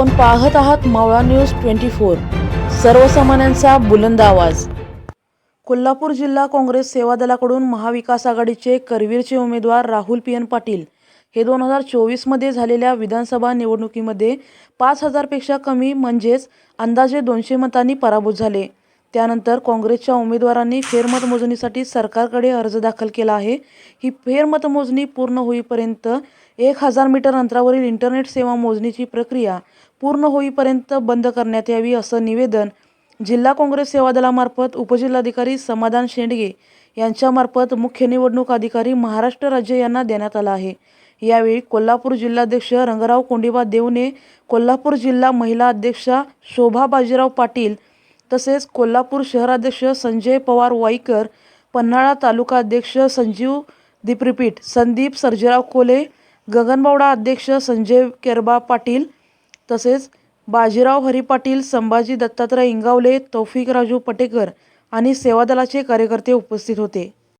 आपण पाहत आहात मावळा न्यूज ट्वेंटी फोर. सर्वसामान्यांचा बुलंद आवाज. कोल्हापूर जिल्हा काँग्रेस सेवा दलाकडून महाविकास आघाडीचे करवीरचे उमेदवार राहुल पी एन पाटील हे दोन हजार चोवीसमध्ये झालेल्या विधानसभा निवडणुकीमध्ये पाच हजारपेक्षा कमी म्हणजेच अंदाजे दोनशे मतांनी पराभूत झाले. त्यानंतर काँग्रेसच्या उमेदवारांनी फेरमतमोजणीसाठी सरकारकडे अर्ज दाखल केला आहे. ही फेरमतमोजणी पूर्ण होईपर्यंत एक हजार मीटर अंतरावरील इंटरनेट सेवा मोजणीची प्रक्रिया पूर्ण होईपर्यंत बंद करण्यात यावी असं निवेदन जिल्हा काँग्रेस सेवा दलामार्फत उपजिल्हाधिकारी समाधान शेंडगे यांच्यामार्फत मुख्य निवडणूक अधिकारी महाराष्ट्र राज्य यांना देण्यात आला आहे. यावेळी कोल्हापूर जिल्हाध्यक्ष रंगराव कोंडीबा देवणे कोल्हापूर जिल्हा महिला अध्यक्षा शोभा बाजीराव पाटील तसेच कोल्हापूर शहराध्यक्ष संजय पवार वाईकर पन्हाळा तालुका अध्यक्ष संजीव दीपरिपीट संदीप सर्जेराव कोले गगनबावडा अध्यक्ष संजय केरबा पाटील तसेच बाजीराव हरी पाटील संभाजी दत्तात्रय इंगावले तौफिक राजू पटेकर आणि सेवादलाचे कार्यकर्ते उपस्थित होते.